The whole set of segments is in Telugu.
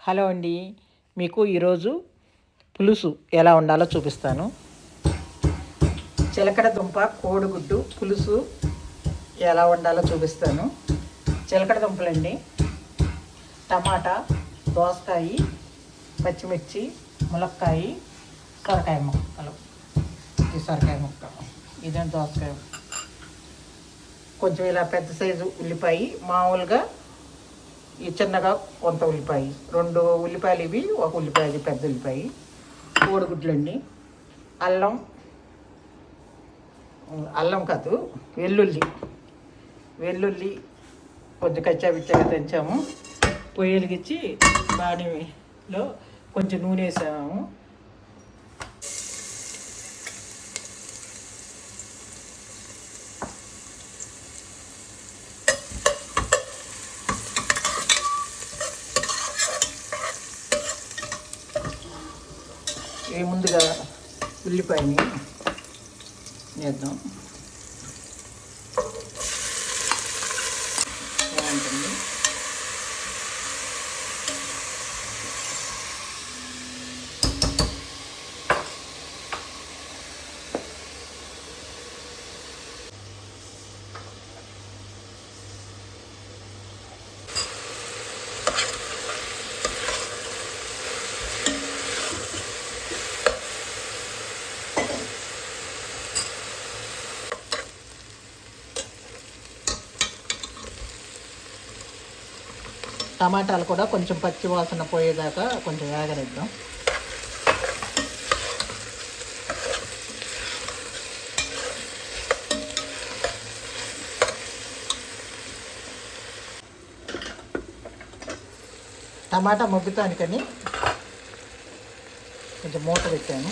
హలో అండి మీకు ఈరోజు పులుసు ఎలా ఉండాలో చూపిస్తాను. చిలకడ దుంప కోడిగుడ్డు పులుసు ఎలా ఉండాలో చూపిస్తాను. చిలకడ దుంపలండి టమాటా దోసకాయ పచ్చిమిర్చి ములక్కాయ సొరకాయ ముక్కలు. ఈ సొరకాయ ముక్క ఇదే దోసకాయ కొంచెం ఇలా పెద్ద సైజు ఉల్లిపాయ మామూలుగా చిన్నగా కొంత ఉల్లిపాయ రెండు ఉల్లిపాయలు ఇవి ఒక ఉల్లిపాయ అది పెద్ద ఉల్లిపాయ కోడిగుడ్లండి అల్లం అల్లం కాదు వెల్లుల్లి వెల్లుల్లి కొంచెం కచ్చా పిచ్చాగా తెంచాము పొయ్యి వెలిగించి బాణీలో కొంచెం నూనె వేసాము. ముందుగా ఉల్లిపాయని వేద్దాం బాగుంటుంది టమాటాలు కూడా కొంచెం పచ్చి వాసన పోయేదాకా కొంచెం వేగనిద్దాం. టమాటా మొగ్గుతానికని కొంచెం మూత పెట్టాను.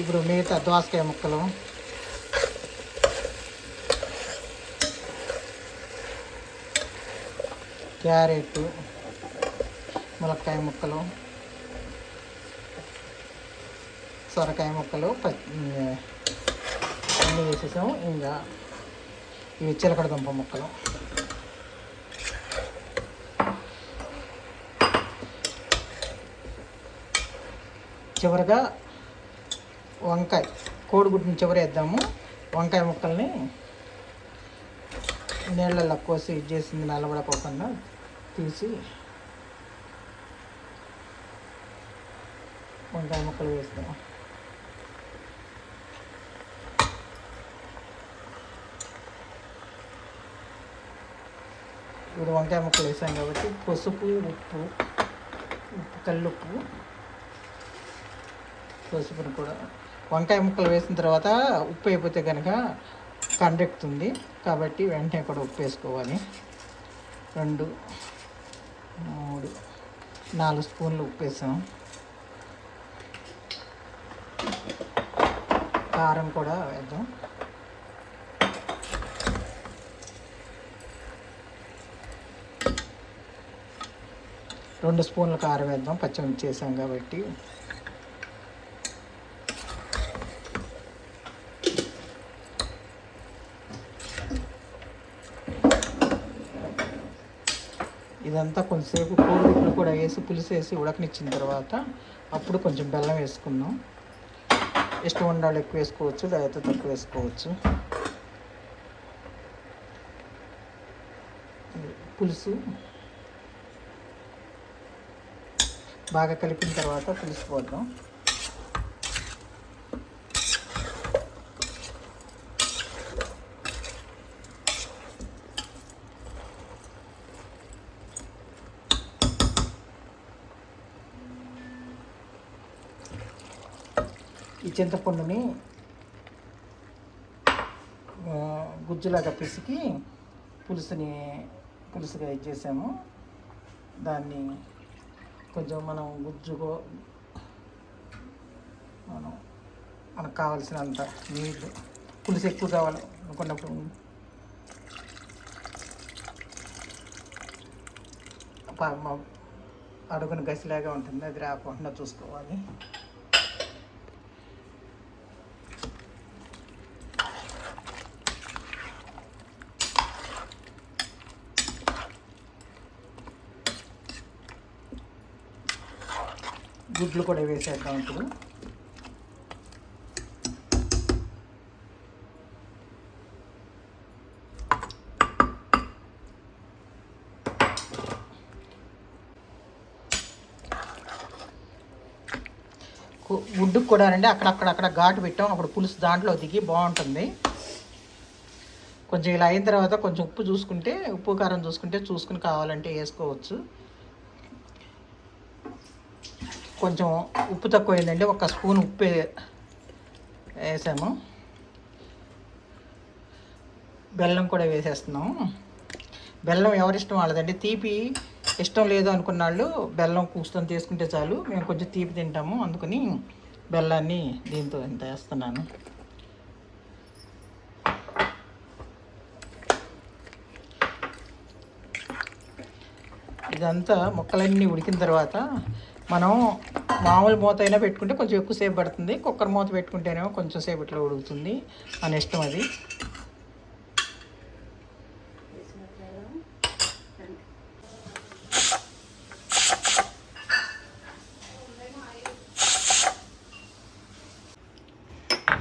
ఇప్పుడు మిగతా దోసకాయ ముక్కలు క్యారెట్ ములక్కాయ ముక్కలు సొరకాయ ముక్కలు అన్నీ వేసేసాము. ఇంకా ఇవి చిలకడ దుంప ముక్కలు. చివరిగా వంకాయ కోడిగుడ్డుని చివరి వేద్దాము వంకాయ ముక్కల్ని నీళ్ళల్లో కోసి ఇది చేసింది నల్లబడకోకుండా తీసి వంకాయ ముక్కలు వేస్తాం. ఇప్పుడు వంకాయ ముక్కలు వేసాం కాబట్టి పసుపు ఉప్పు ఉప్పు కల్లుప్పు పసుపుని కూడా. వంకాయ ముక్కలు వేసిన తర్వాత ఉప్పు అయిపోతే కనుక కండెక్తుంది. కాబట్టి వెంటనే కూడా ఉప్పు వేసుకోవాలి రెండు మూడు నాలుగు స్పూన్లు ఉప్పు వేసాం కారం కూడా వేద్దాం. రెండు స్పూన్ల కారం వేద్దాం. పచ్చిమిర్చి వేసాం కాబట్టి ఇదంతా కొంచెంసేపు కోడిగుడ్లు కూడా వేసి పులుసు వేసి ఉడకనిచ్చిన తర్వాత అప్పుడు కొంచెం బెల్లం వేసుకుందాం. ఇష్టం ఉండాలి ఎక్కువ వేసుకోవచ్చు లేకపోతే తక్కువ వేసుకోవచ్చు. పులుసు బాగా కలిపిన తర్వాత పులుసు పోద్దాం. చింతపండుని గుజ్జులాగా పిసికి పులుసుని పులుసుగా ఇచ్చేసాము దాన్ని కొంచెం మనం గుజ్జుకో మనం మనకు కావాల్సినంత నీళ్ళు పులుసు ఎక్కువ కావాలి అనుకున్నప్పుడు. ప- అడుగున గసిలాగా ఉంటుంది అది రాకుండా చూసుకోవాలి. గుడ్లు కూడా వేసేద్దాం ఇప్పుడు గుడ్డుకు కూడా అండి అక్కడక్కడక్కడ ఘాటు పెట్టాం. అప్పుడు పులుసు దాంట్లో దిగి బాగుంటుంది. కొంచెం ఇలా అయిన తర్వాత కొంచెం ఉప్పు చూసుకుంటే ఉప్పు కారం చూసుకుంటే చూసుకుని కావాలంటే వేసుకోవచ్చు. కొంచెం ఉప్పు తక్కువ అయిందండి. ఒక స్పూన్ ఉప్పు వేసాము. బెల్లం కూడా వేసేస్తున్నాం. బెల్లం ఎవరిష్టం వాళ్ళదండి. తీపి ఇష్టం లేదు అనుకున్న వాళ్ళు బెల్లం కూర్చొని తీసుకుంటే చాలు. మేము కొంచెం తీపి తింటాము. అందుకని బెల్లాన్ని దీంతో ఇంత వేస్తున్నాను. ఇదంతా ముక్కలన్నీ ఉడికిన తర్వాత మనం మామూలు మూత అయినా పెట్టుకుంటే కొంచెం ఎక్కువసేపు పడుతుంది. కుక్కర్ మూత పెట్టుకుంటేనేమో కొంచెం సేపు ఇట్లా ఉడుకుతుంది మన ఇష్టం అది.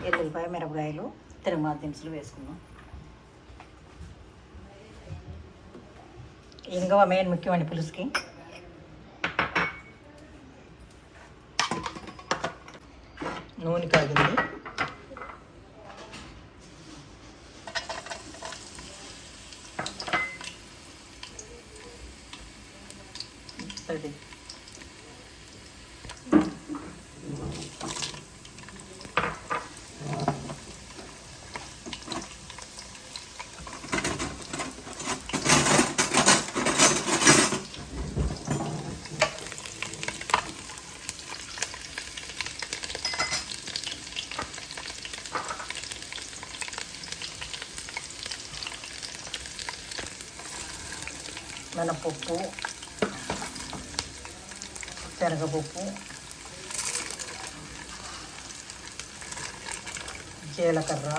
ఎల్లుల్లిపాయ మిరపకాయలు తిరుమల దినుసులు వేసుకున్నాం ఇంగవ మెయిన్ ముఖ్యమండి పులుసుకి. నూనె కాగింది. అది. మినపప్పు శనగపప్పు జీలకర్ర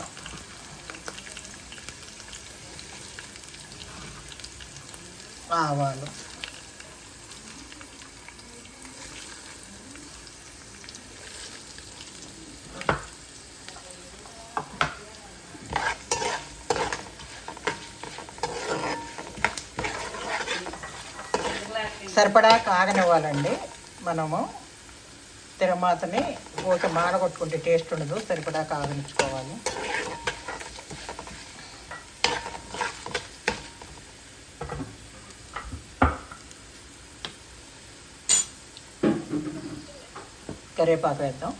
ఆవాలు. సరిపడా కాగనివ్వాలండి. మనము తిరమాతని ఓకే మాడగొట్టుకుంటే టేస్ట్ ఉండదు సరిపడా కాగనిచ్చుకోవాలి. కరివేపాకు వేద్దాం.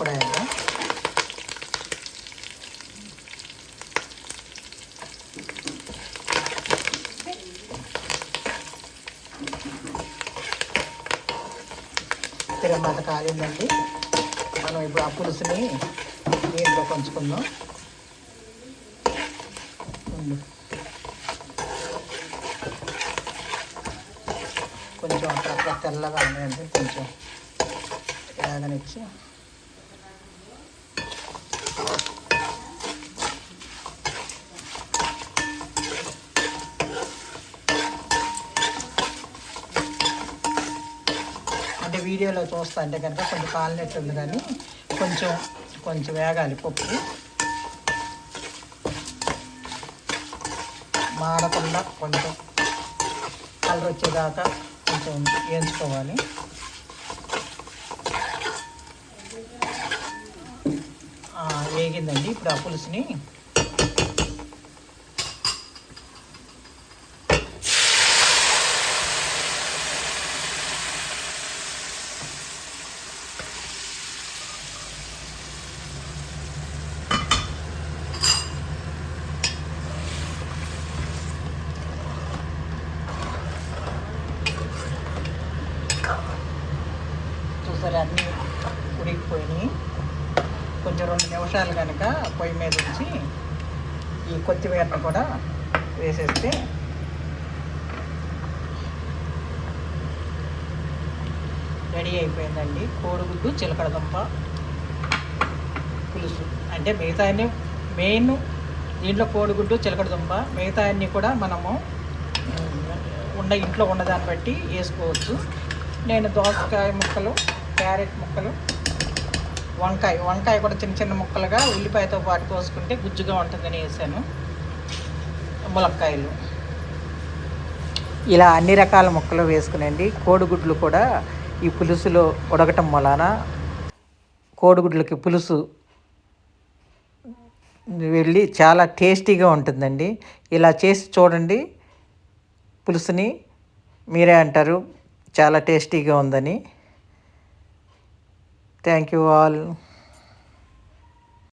ఇంగువను తిరమాట కాలిందండి. మనం ఇప్పుడు ఆ పులుసుని దీంట్లో పంచుకుందాం. కొంచెం అక్కడ తెల్లగా ఉన్నాయండి కొంచెం వేగనిచ్చి అంటే వీడియోలో చూస్తా అంటే కనుక కొంచెం కాలినట్టు ఉంది కానీ కొంచెం కొంచెం వేగాలి పప్పు. మాడకుండా కొంచెం కలర్ వచ్చేదాకా కొంచెం వేయించుకోవాలి. వేగిందండి. ఇప్పుడు ఆ పులుసుని కొంచెం రెండు నిమిషాలు కనుక పొయ్యి మీద ఉంచి ఈ కొత్తిమీరను కూడా వేసేస్తే రెడీ అయిపోయిందండి. కోడిగుడ్డు చిలకడదుంప పులుసు. అంటే మిగతా అన్ని మెయిన్ దీంట్లో కోడిగుడ్డు చిలకడదుంప మిగతా అన్ని కూడా మనము ఉన్న ఇంట్లో ఉన్నదాన్ని బట్టి వేసుకోవచ్చు. నేను దోసకాయ ముక్కలు క్యారెట్ ముక్కలు వంకాయ వంకాయ కూడా చిన్న చిన్న ముక్కలుగా ఉల్లిపాయతో పాటు కోసుకుంటే గుజ్జుగా ఉంటుందని వేసాను. ములక్కాయలు. ఇలా అన్ని రకాల ముక్కలు వేసుకునండి. కోడిగుడ్లు కూడా ఈ పులుసులో ఉడకటం వలన కోడిగుడ్లకి పులుసు వెళ్ళి చాలా టేస్టీగా ఉంటుందండి. ఇలా చేసి చూడండి. పులుసుని మీరే అంటారు చాలా టేస్టీగా ఉందని. Thank you all.